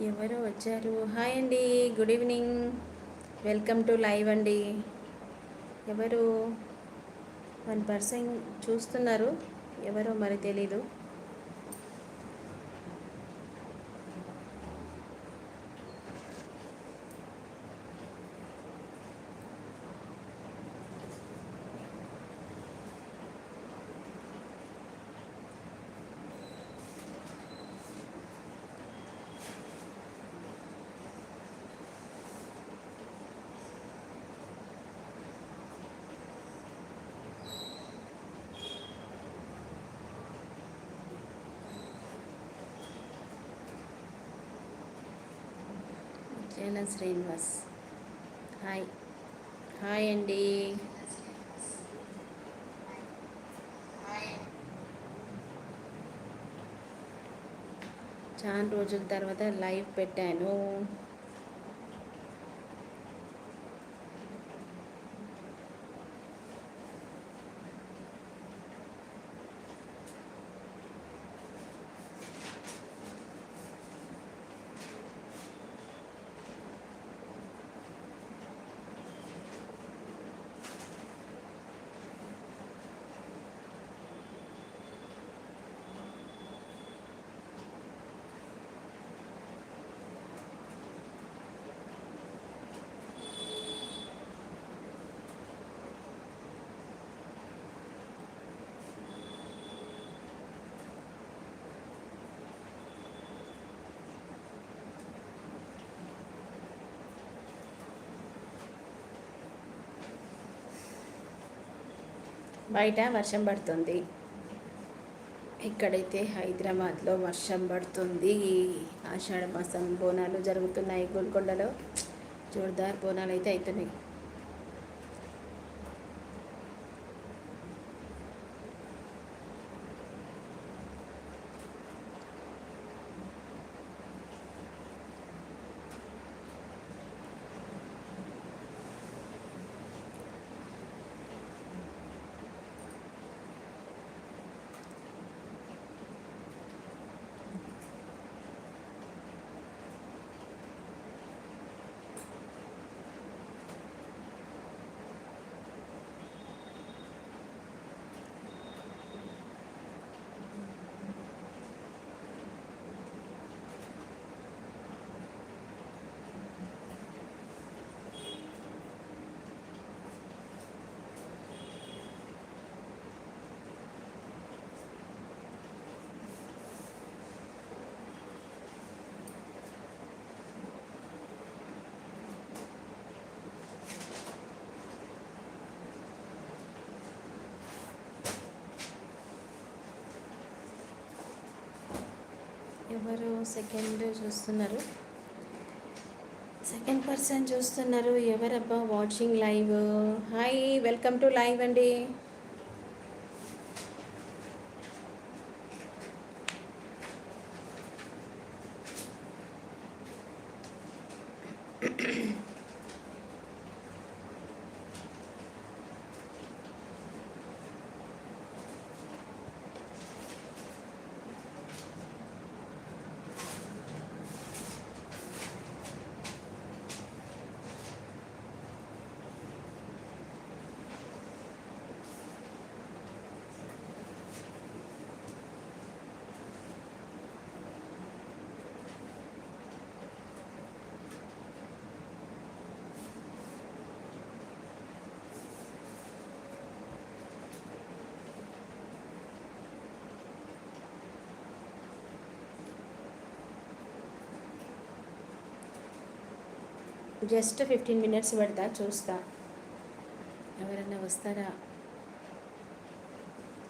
ఎవరు వచ్చారు. హాయ్ అండి good evening. Welcome to live అండి. ఎవరు? వన్ పర్సన్ చూస్తున్నారు. ఎవరో మరి తెలీదు. జైన శ్రీనివాస్. హాయ్. హాయ్ అండి. చాలా రోజుల తర్వాత లైవ్ పెట్టాను. బయట వర్షం పడుతుంది. ఇక్కడైతే హైదరాబాద్లో వర్షం పడుతుంది. ఆషాఢ మాసం బోనాలు జరుగుతున్నాయి. గోల్కొండలో జోర్దార్ బోనాలు అయితే అవుతున్నాయి ఎవరు సెకండ్ చూస్తున్నారు? సెకండ్ పర్సన్ చూస్తున్నారు. ఎవరబ్బా watching live hi welcome to live అండి. జస్ట్ ఫిఫ్టీన్ మినిట్స్ పెడతా చూస్తా. ఎవరైనా వస్తారా?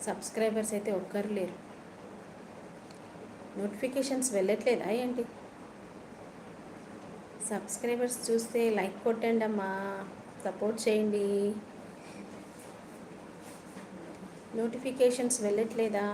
సబ్స్క్రైబర్స్ అయితే ఒక్కరు లేరు. నోటిఫికేషన్స్ వెళ్ళట్లేదా ఏంటి? సబ్స్క్రైబర్స్ చూస్తే లైక్ కొట్టండి అమ్మా సపోర్ట్ చేయండి. నోటిఫికేషన్స్ వెళ్ళట్లేదా?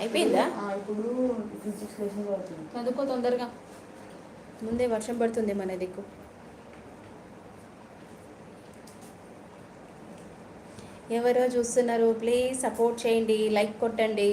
అయిపోయిందా? ఇప్పుడు చదువుకో తొందరగా. ముందే వర్షం పడుతుంది మన దిక్కు. ఎవరో చూస్తున్నారు ప్లీజ్ సపోర్ట్ చేయండి లైక్ కొట్టండి.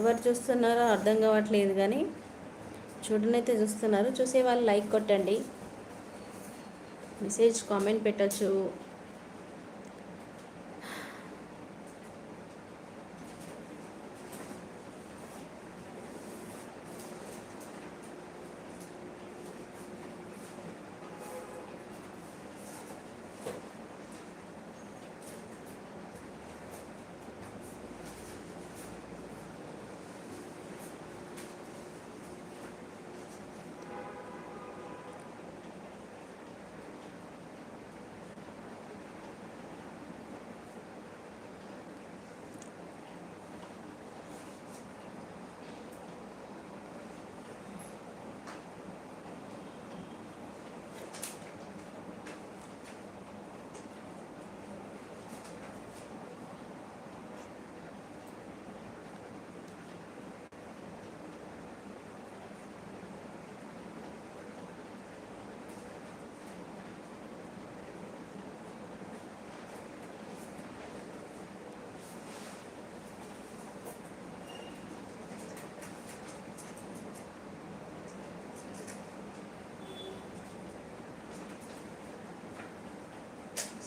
ఎవరు చూస్తున్నారో అర్థం కావట్లేదు కానీ చూడనైతే చూస్తున్నారు. చూసే వాళ్ళు లైక్ కొట్టండి. మెసేజ్ కామెంట్ పెట్టచ్చు.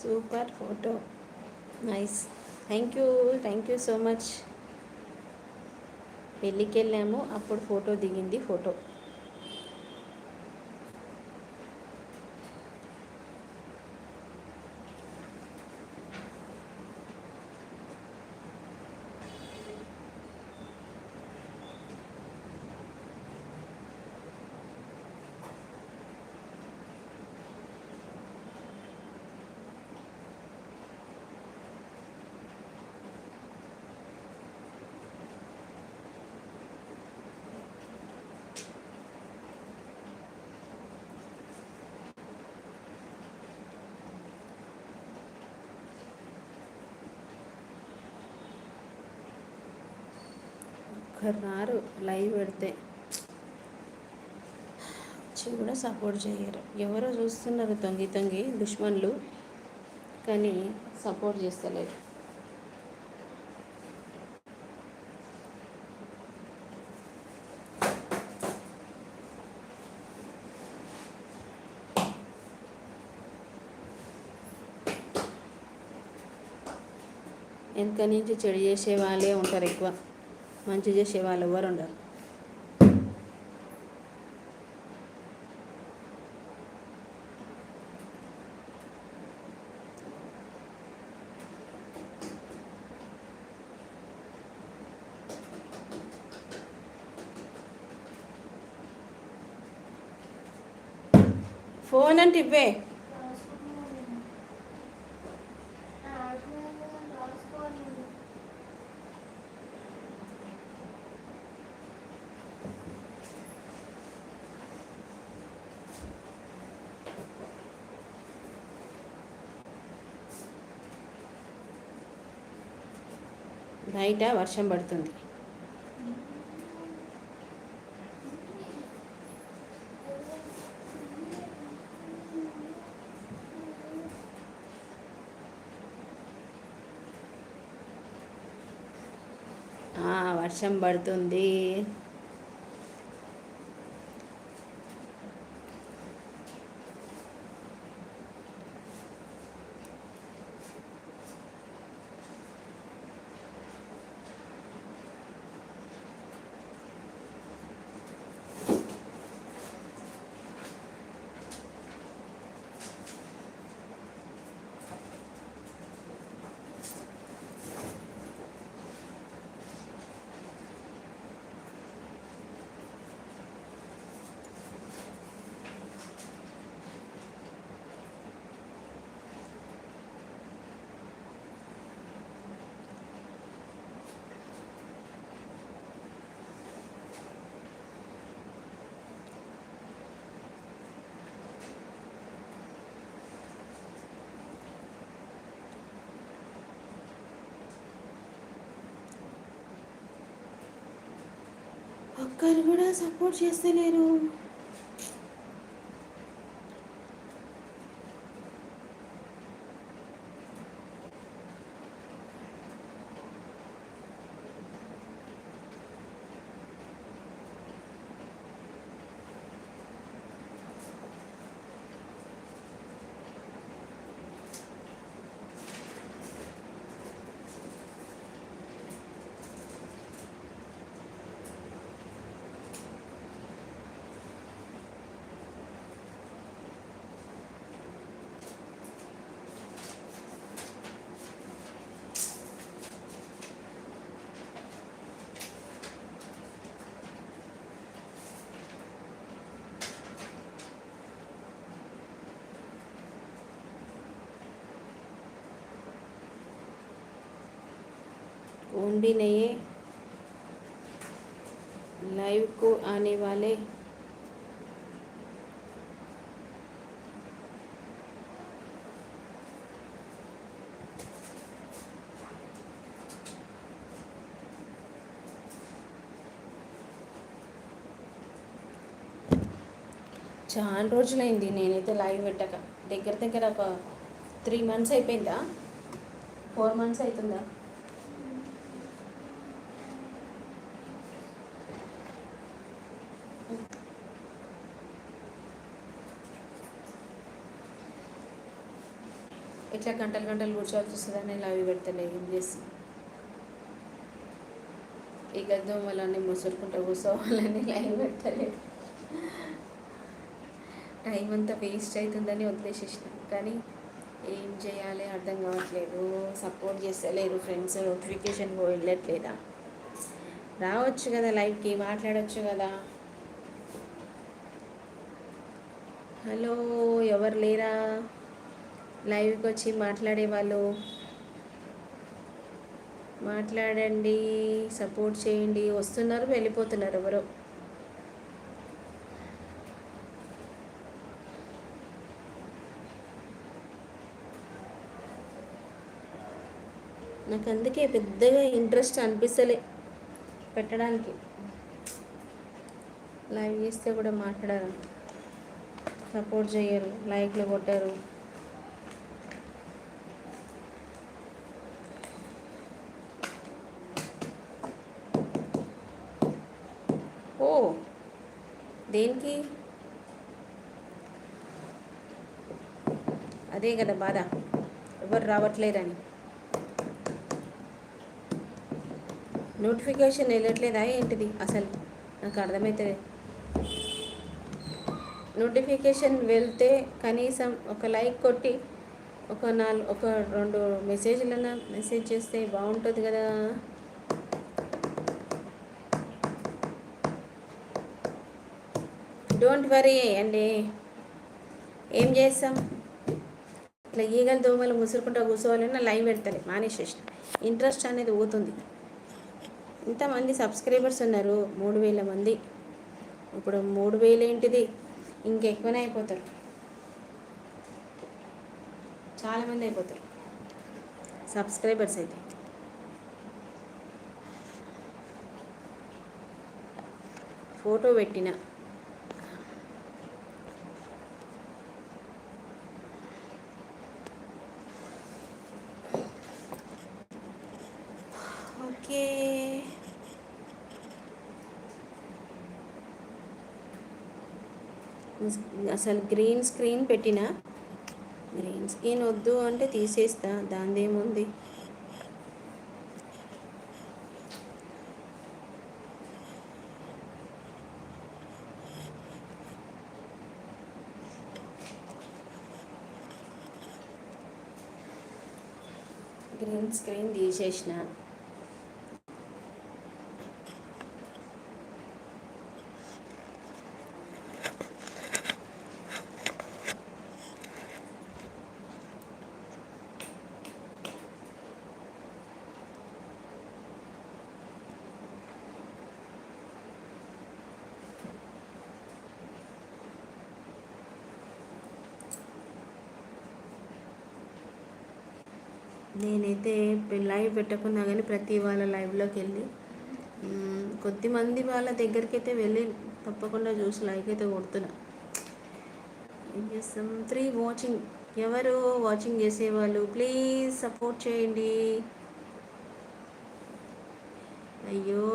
Super photo. Nice. Thank you. Thank you so much. పెళ్ళికి వెళ్ళాము అప్పుడు ఫోటో దిగింది ఫోటో. ఒక్కరు రారు లైవ్ పెడితే. వచ్చి కూడా సపోర్ట్ చేయరు. ఎవరో చూస్తున్నారు తొంగి తొంగి దుష్మన్లు కానీ సపోర్ట్ చేస్తలేరు. వెనక నుంచి చెడు చేసే వాళ్ళే ఉంటారు ఎక్కువ. మంచి చేసే వాళ్ళు ఎవరు ఉండరు. ఫోన్ అంటే ఇవ్వే. బయట వర్షం పడుతుంది. ఆ, వర్షం పడుతుంది. ఒక్కరు కూడా సపోర్ట్ చేస్తలేరు. कौन भी नहीं है लाइव को आने वाले చాలా రోజులైంది నేనైతే లైవ్ పెట్టక దగ్గర దగ్గర ఒక త్రీ మంత్స్ అయిపోయిందా ఫోర్ మంత్స్ అవుతుందా ఇట్లా గంటలు గంటలు కూర్చోవాల్సి వస్తుందని లైవ్ పెడతలే ఏం చేసి. ఈ గద్దోమలన్నీ ముసురుకుంటూ కూర్చోవాలని లైవ్ పెట్టలేదు. టైం అంతా వేస్ట్ అవుతుందని వదిలేసేసిన. కానీ ఏం చేయాలి అర్థం కావట్లేదు. సపోర్ట్ చేస్తలేరు ఫ్రెండ్స్ నోటిఫికేషన్ వెళ్ళట్లేదా రావచ్చు కదా లైవ్కి మాట్లాడవచ్చు కదా. హలో ఎవరు లేరా? లైవ్కి వచ్చి మాట్లాడే వాళ్ళు. మాట్లాడండి సపోర్ట్ చేయండి. వస్తున్నారు వెళ్ళిపోతున్నారు ఎవరో. నాకు అందుకే పెద్దగా ఇంట్రెస్ట్ అనిపిస్తలే పెట్టడానికి. లైవ్ చేస్తే కూడా మాట్లాడారు. సపోర్ట్ చేయరు లైక్లు కొట్టరు. దేనికి? అదే కదా బాధ. ఎవరు రావట్లేదని. నోటిఫికేషన్ వెళ్ళట్లేదా ఏంటిది? అసలు నాకు అర్థమవుతుంది నోటిఫికేషన్ వెళ్తే కనీసం ఒక లైక్ కొట్టి ఒక నాలుగు ఒక రెండు మెసేజ్లన్నా మెసేజ్ చేస్తే బాగుంటుంది కదా. డోంట్ వరీ అండి ఏం చేస్తాం? ఇట్లా ఈగలు దోమలు ముసురుకుంటా కూర్చోవాలన్నా లైవ్ పెడతారు మానేసేసిన. ఇంట్రెస్ట్ అనేది పోతుంది. ఇంతమంది సబ్స్క్రైబర్స్ ఉన్నారు మూడు వేల మంది. ఇప్పుడు మూడు వేలు ఏంటిది? ఇంకెక్కువనే అయిపోతారు. చాలామంది అయిపోతారు. సబ్స్క్రైబర్స్ అయితే. ఫోటో పెట్టిన. అసలు గ్రీన్ స్క్రీన్ పెట్టిన. గ్రీన్ స్క్రీన్ వద్దు అంటే తీసేస్తా దానిదేముంది గ్రీన్ స్క్రీన్ తీసేసిన. అయితే లైవ్ పెట్టకున్నా కానీ ప్రతి వాళ్ళ లైవ్లోకి వెళ్ళి కొద్దిమంది వాళ్ళ దగ్గరికి అయితే వెళ్ళి తప్పకుండా చూసి లైక్ అయితే కొడుతున్నా. ఏం చేస్తాం? Three watching. ఎవరు వాచింగ్ చేసేవాళ్ళు? ప్లీజ్ సపోర్ట్ చేయండి. అయ్యో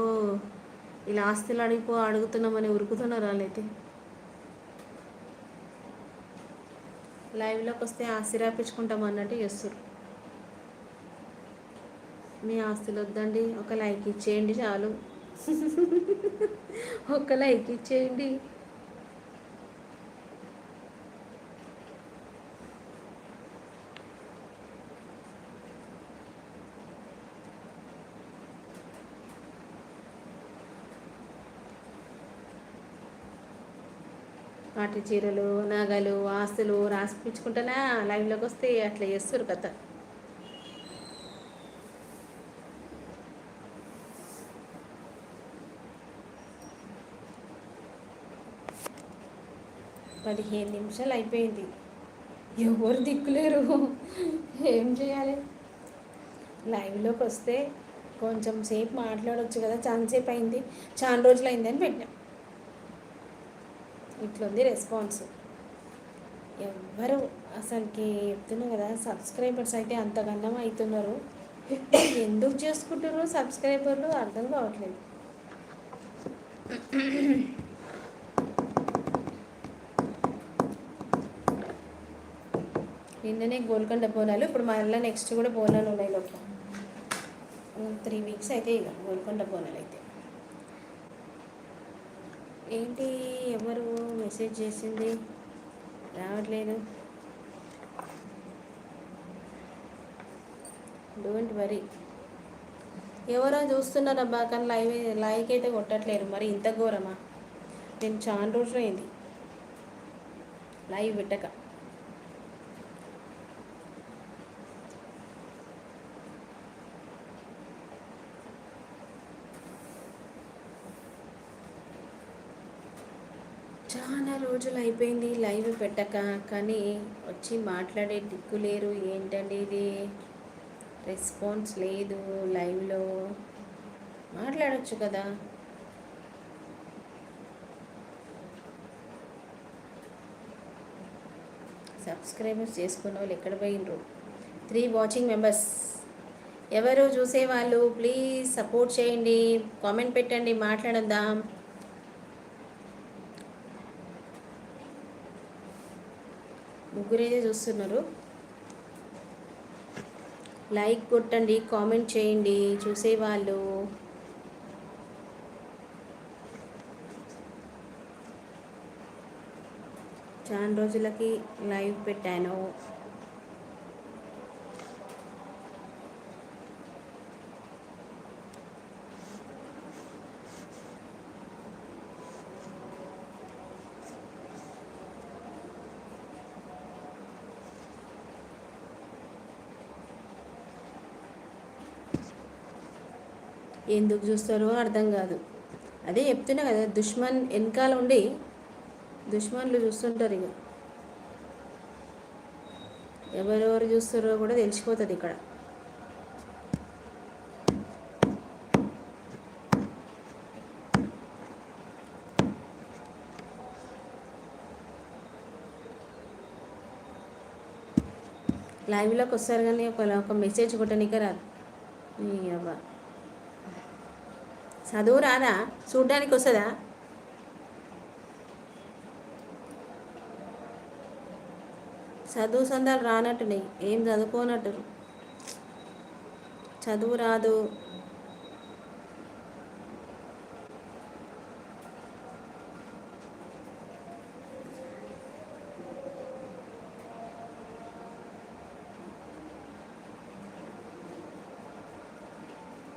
ఇలా ఆస్తులు అడిగిపో అడుగుతున్నామని ఉరుకుతున్నారు వాళ్ళైతే. లైవ్లోకి వస్తే ఆస్తి రాపించుకుంటాం అన్నట్టు చేస్తారు మీ ఆస్తులు వద్దండి. ఒక లైక్ ఇచ్చేయండి చాలు. ఒక లైక్ ఇచ్చేయండి. వాటి చీరలు నగలు ఆస్తులు రాసిపించుకుంటేనే లైవ్లోకి వస్తే అట్లా చేస్తారు కదా. పదిహేను నిమిషాలు అయిపోయింది. ఎవరు దిక్కులేరు. ఏం చేయాలి? లైవ్లోకి వస్తే కొంచెం సేపు మాట్లాడవచ్చు కదా. చాలా సేపు అయింది. చాలా రోజులు అయిందని పెట్టాం ఇట్లుంది రెస్పాన్స్. ఎవ్వరు అసలుకి చెప్తున్నా కదా సబ్స్క్రైబర్స్ అయితే అంతగన్నం అవుతున్నారు ఎందుకు చేసుకుంటారు సబ్స్క్రైబర్లు? అర్థం కావట్లేదు. నిన్ననే గోల్కొండ బోనాలు ఇప్పుడు మళ్ళీ నెక్స్ట్ కూడా బోనాలు ఉన్నాయి లోపల త్రీ వీక్స్ అయితే ఇక గోల్కొండ బోనాలు అయితే. ఏంటి ఎవరు మెసేజ్ చేసింది? రావట్లేదు. డోంట్ వరీ ఎవరో చూస్తున్నారబ్బా కానీ లైవ్ లైక్ అయితే కొట్టట్లేరు. మరి ఇంత ఘోరమా? నేను చాలా రోజులు అయింది లైవ్ పెట్టక. చాలా రోజులు అయిపోయింది లైవ్ పెట్టక కానీ వచ్చి మాట్లాడే దిక్కు లేరు. ఏంటండి ఇది? రెస్పాన్స్ లేదు లైవ్లో. మాట్లాడచ్చు కదా? సబ్స్క్రైబర్స్ చేసుకున్న వాళ్ళు ఎక్కడ పోయినరు త్రీ వాచింగ్ మెంబర్స్. ఎవరు చూసేవాళ్ళు? ప్లీజ్ సపోర్ట్ చేయండి. కామెంట్ పెట్టండి. మాట్లాడద్దాం. ముగ్గురైతే చూస్తున్నారు. లైక్ కొట్టండి కామెంట్ చేయండి చూసేవాళ్ళు. చాలా రోజులకి లైవ్ పెట్టాను. ఎందుకు చూస్తారో అర్థం కాదు. అదే చెప్తున్నా కదా దుష్మన్ వెనకాల ఉండి దుష్మన్లు చూస్తుంటారు ఇక ఎవరెవరు చూస్తారో కూడా తెలిసిపోతుంది ఇక్కడ. లైవ్లోకి వస్తారు కానీ ఒక ఒక మెసేజ్ కొట్టనికే రాదు. అబ్బా చదువు రాదా? చూడ్డానికి వస్తుందా? చదువు సందాలు రానట్టున్నాయి. ఏం చదువుకోనట్టు చదువు రాదు.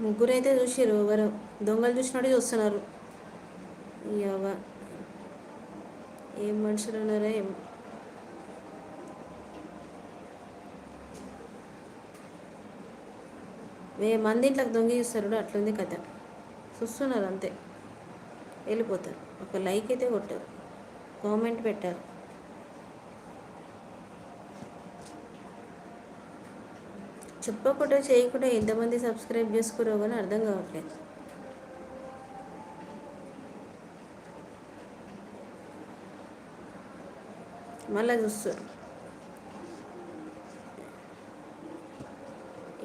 ముగ్గురు అయితే చూసారు ఎవరు? దొంగలు చూసినట్టు చూస్తున్నారు. ఎవ ఏం మనుషులు ఉన్నారో? ఏం వే మంది ఇంట్లోకి దొంగ చూస్తారు అట్లుంది కథ. చూస్తున్నారు అంతే. వెళ్ళిపోతారు. ఒక లైక్ అయితే కొట్టారు. కామెంట్ పెట్టారు. చెప్పకుండా చేయకుండా ఎంతమంది సబ్స్క్రైబ్ చేసుకురో కానీ అర్థం కావట్లేదు. మళ్ళీ చూస్తారు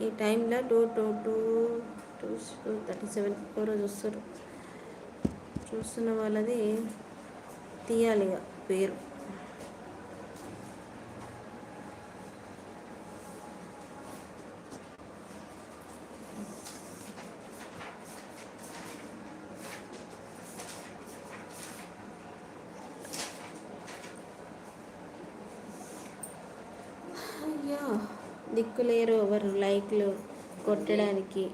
ఈ టైంలో two two two two two thirty seven four చూస్తారు. చూస్తున్న వాళ్ళది తీయాలి పేరు. పెట్టడానికి.